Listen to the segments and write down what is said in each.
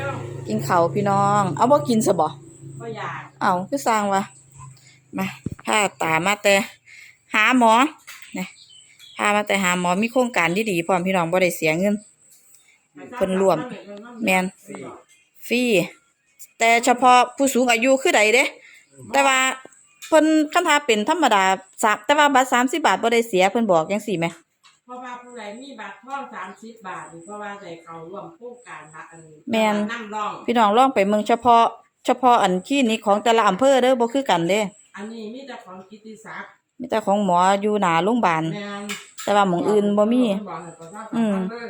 ร็วกินข้าวพี่น้อง เอาบ่กินซะบ่ก็อยากเอาคือสร้างวะมาพาตามาแต่หาหมอนี่พามาแต่หาหมอมีโครงการดีๆพร้อมพี่น้องบ่ได้เสียเงินเพิ่นร่วม แม่นฟรีแต่เฉพาะผู้สูงอายุคือใดเด้ แต่ว่าเพิ่นคันทาเป็นธรรมดาสามแต่ว่าบัตร30บาทบ่ได้เสียเพิ่นบอกจังซี่แหมเพ ราะว่าผู้ใดมีบัตรท่องสามสิบบาทหรือเพราะว่าได้เขาร่วมโครงการพระอันแม่น นั่งร่อง พี่น้องลองไปเมืองเฉพาะ เฉพาะอันคลินิกของแต่ละอำเภอเด้อบ่คือกันเด้อันนี้มีแต่ของกิตติศักดิ์มีแต่ของหมออยู่หน้าโรงพยาบาลแม่นแต่ว่าหม่องอื่นบ่มี บอกให้ประชาสัอืมมพันธ์เลย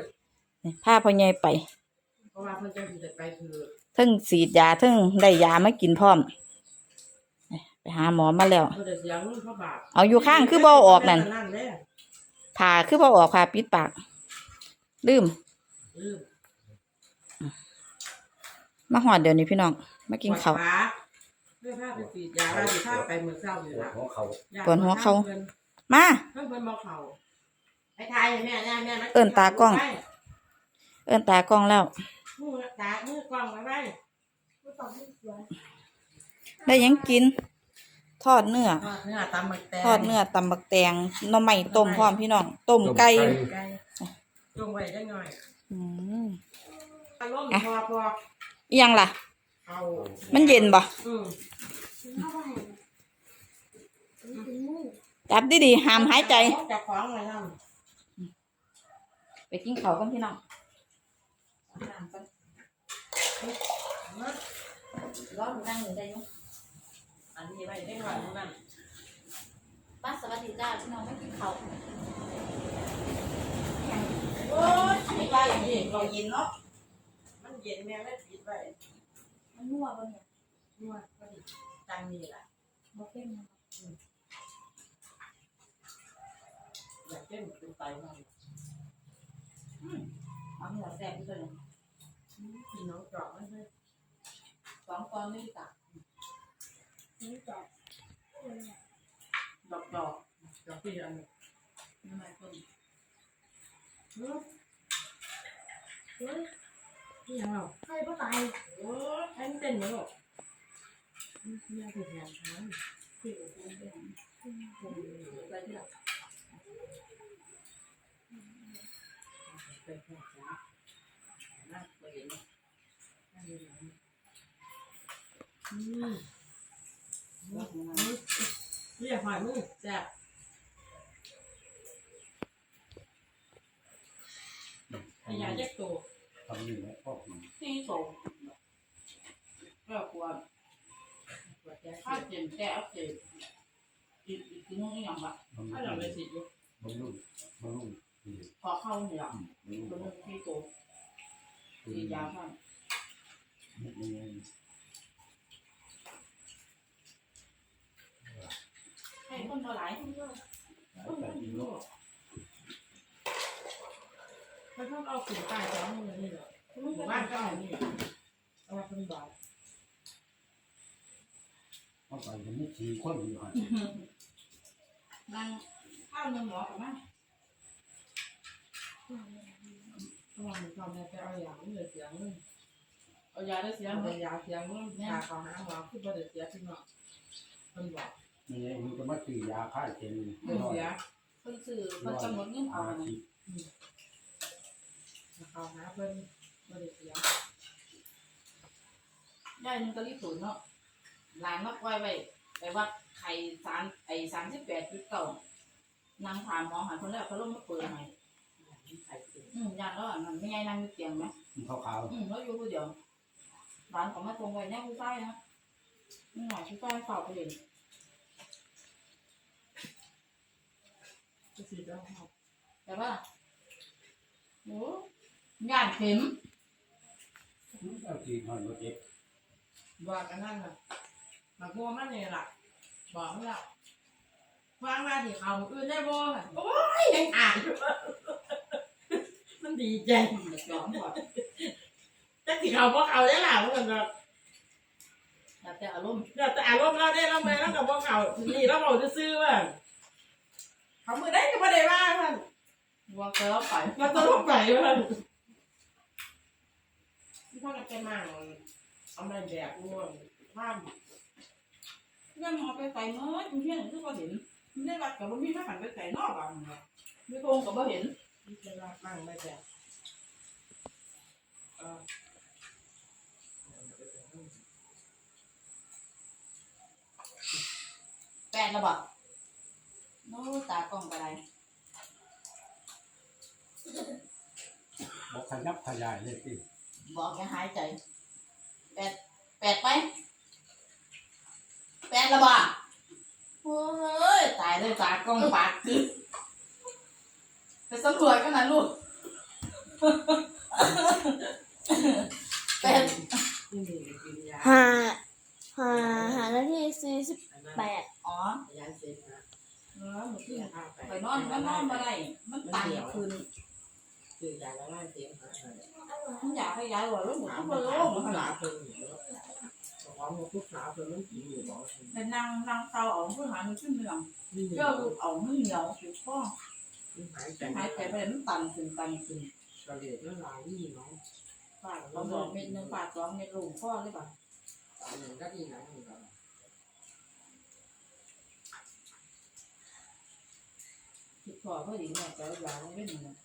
นี่พาพ่อใหญ่ไปเพราะว่าเพิ่นจะสิได้ไปคือเทึ่งฉีดยาเทึ่งได้ยามากินพร้อมนี่ไปหาหมอมาแล้ว เพิ่นจะเสียเงินเข้าบาทเอาอยู่ข้างคือบ่เอาออกนั่นนั่นเด้ ผ่าคือบ่ออกผ่าปิดปากลืมลืม มาหอดเดี๋ยวนี้พี่น้อง มากินข้าวปวดขาเพื่อพาไปฉีดยาว่าสิพาไปเมื่อเช้านี่ล่ะหัวเขาปวดหัวเข่าพิ่นมา เพิ่นเพิ่นบ่เข้าไอ้ทายให้แม่แม่แม่มาเอิ้นตากล้องไปเอิ้นตากล้องแล้ว มือตามือกล้องไว้ไว้มือกล้องมือสวยได้หยังกิน ทอดเนื้อ ทอดเนื้อตำหมึกแตงทอดเนื้อตำบักแตงหน่อไม้ต้มพร้อมพี่น้อง ต้มไก่ไก่ลงไว้จังหน่อยอืมอารมณ์พอพออิหยังล่ะ เอามันเย็นบ่อืมจับดีๆห้ามหายใจจับของไว้นำไปกินข้าวกันพี่น้องร้อนนั่งอยู่ได้อยุ อันนี้ไว้ได้หน่อยนั่นป้าสวัสดีจ้าพี่น้องไม่กินข้าวโอ้ยไม่ได้นี่เราเย็นเนาะมันเย็นแม่ไม่ปิดไว้มันนัวบ่เนี่ยนวดพอดีจังนี่แหละบ่เข้มนะอยากเต้นเป็นไตมันเอาเนื้อแซ่บที่สุดเลยพี่น้องเจาะมันเลยสองตอนนี่จ้ะ ดอกดอกดอกพี่อันนี้น้ำมันต้มเนาะเฮ้ยนี่ยังเอาใครก็ตายโอ้ยแทนเต้นอยู่หรอนี่คือแทนทางที่อยู่ตรงนี้อะไรที่ละเป็นแทนทางนะบ่เย็นเนาะนั่นอืมบ่ของมัน เรียกหอยมือแซ่บพยาแยกตัวทำนี่แหละพ่อมันที่โสมก็กลัวปวดแก้ถ้าเจ็บแก้อักเสบอีกอีกทีนึงอีกอย่างละมันถ้าเราไปสิอยู่มันรุ่นมันรุ่นนี่พอเข้าเนี่ยมันรุ่นตัวนึงที่โตคือที่ยาวมาก มันยังไง ให้ คนเท่าไหร่แต่อีโลกเขาชอบเอาสีตายจ้องมือนี่เหรอหมู่บ้านก็เอานี่เอามาเป็นบาทเข้าไปมันไม่ขี่คนอยู่หันนั่งข้าวเนื้อหมอกับมันเพราะว่ามันชอบแม่จะเอาอย่างนี้เลยเสียงนึงเอายาได้เสียเสียงงเป็นยาเสียงนึงยาเขาหาหมอคือบ่ได้เสียพี่น้องเป็นบอก นี่ไงมันจะมาตียาฆ่าเข็มไม่เสียเพิ่นซื้อเพิ่นกำหนดเงินเอาอาไว้ทิตย์เขาหาเพิ่นบ่ได้เสียได้หนึงก็รีบศูนย์เนาะหลานมาปล่อยไว้ไปวัดไข่สามไอ้สามสิบแปดจุดเก้านางถามหมอหันคนแรกเขาลงมาเปิดให้ไข่เสียอืมยานแล้วอะมันไม่ไงนั่งอยู่เตียงไหมมันขาวอืมแล้วอยู่ผู้เดียวร้านของแม่ตรงไว้แน่ผู้ชายนะนี่หน่อยผู้ชายฝากไปเห็น จะสีแล้วครับแต่ว่าโอ้ย่านเข็มๆเอาจีนหน่อยมาเก็บบอกกันนั่นน่ะมาโกมันนี่ล่ะบอกมันแล้ววางมาที่เขาอื่นได้บ่โอ้ยยังอ่านอยู่มันดีใจอืมเดี๋ยวย้อนก่อนจักสิเขาบ่เขาได้ล่ะเพราะมันแบบแล้วแต่อารมณ์เดี๋ยวแต่อารมณ์เราได้เราแม่เรากับบ่เขานี่เราบอกจะซื้อว่า เขามือได้ก็บ่ได้ว่าท่านว่าเจอไปเราจะลงไปว่าท่านถ้ามันก็จะมั่งเอามาแดกง่วงข้ามเรื่องเอาไปใส่เมื่อคุณเพี้ยนคือบ่เห็นไม่ได้วัดกับบ่มีพระขันไปใส่นอกบ้านครับไม่โกงกับบ่เห็นที่จะรับมั่งมาแดกเออแปดแล้วบ่ โน้ตากล้องอะไรบอกขยับขยายเลยสิบอกอย่าหายใจ แปดแปดไป แปดแล้วบ่โอ้ยตายเลยตากล้องปากคือไปสำรวจกันนะลูกแปดนี่มีกินยาห้าห้าหานาทีสี่สิบแปดอ๋อ ยาเสพติดเออหนูขึ้นข้าวไปไปนอนก็นอนมาได้ มันตายคืนคือยาละลายเสียงหายมันอยากให้ยายว่าลูกหนูหาต้องเพิ่ไปนโลโอ้กมันมันหหลาลาเพิ่นอยู่ของมันทุกสาวเพิ่นมันกินอยู่บ่เป็นนางนางเศร้าเอาเพื่อหามันขึ้นเรื่องนี่เจ้าเอามือเหนียวถือข้อหายใจหายใจไปมันตันขึ้นตันขึ้นกระเด็ดแล้วหลายนี่เนาะปาดเราบอกเม็ดหนึ่งปาดสองเม็ดลงข้อเลยป่ะอันนั้นก็ดีนะมันก็ คิดพอพอดีแม่จะยาไม่เป็นหนึ่ง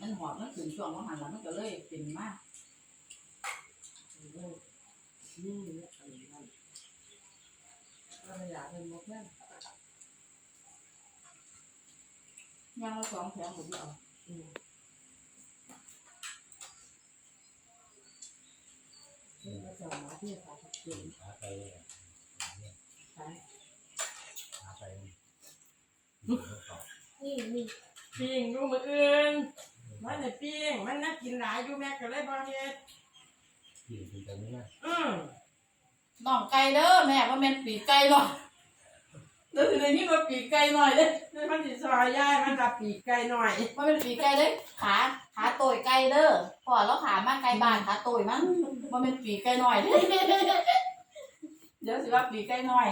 มันหอบมันถึงช่วงว่าหันแล้วมันก็เลยเป็นมากนี่นี่อันนั้นก็ไม่อยากเป็นมดแม่ย่างละสองแถวหมดเดียวอืมนี่ก็จะมาที่สาวกินหา ไปเลยใช่หาไปนี่นี่ปิ้งดูมืออื่นมันน่ะปิ้งมันน่ากินหลายอยู่แม่ก็เลยบ่เฮ็ดที่เป็นตรงนี้นะอืมน้องไก่เด้อแม่ว่าแม่นปีกไก่หน่อยเด้อสิได้ยินว่าปีกไก่หน่อยเด้อมันสิซอยย่ายมันกับปีกไก่หน่อยว่าเป็นปีกไก่เด้อขาขาโตยไก่เด้อพอแล้วขามาไก่บ้านขาโตยมันว่าเป็นปีกไก่หน่อยเด้อ เดี๋ยวสิว่าปีกไก่หน่อย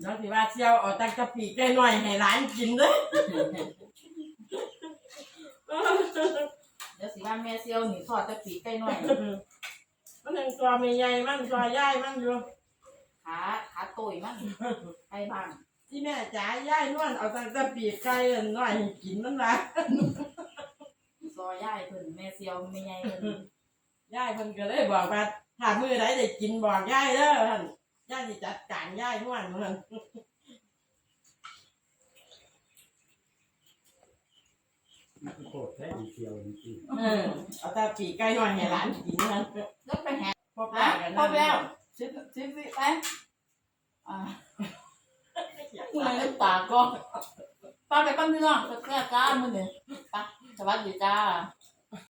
แล้วสิว่าเชียวเอาแต่กะปีกไก่หน่อยให้หลานกินเด้อเดี๋ยวสิว่าแม่เซียวหนีทอดแต่ปีกไก่หน่อยมันยังตัวไม่ใหญ่มันตัวย่ายมันอยู่ขาขาโตยมันไก่บ้านที่แม่จ๋าย่ายนวลเอาแต่กะปีกไก่หน่อยให้กินมันละซอย่ายเพิ่นแม่เซียวแม่ใหญ่เพิ่นย่ายเพิ่นก็เลยบอกว่าถ้ามื้อใดได้กินบอกย่ายเด้อท่าน ย่ายสิจัดการย่ายนวลเหมือนมันโคตรแท้ดีเชียวจริงเออเอาแต่ปีกไก่หน่อยให้หลานกินนั่นแล้วไปแหกพบนะกันพบแล้วสิบสิบสิไปอ่าเมื่อยน้ำตาก็ป้าไปก้อนพี่น้องสักแค่จ้ามื้อนี้ไปสวัสดีจ้าส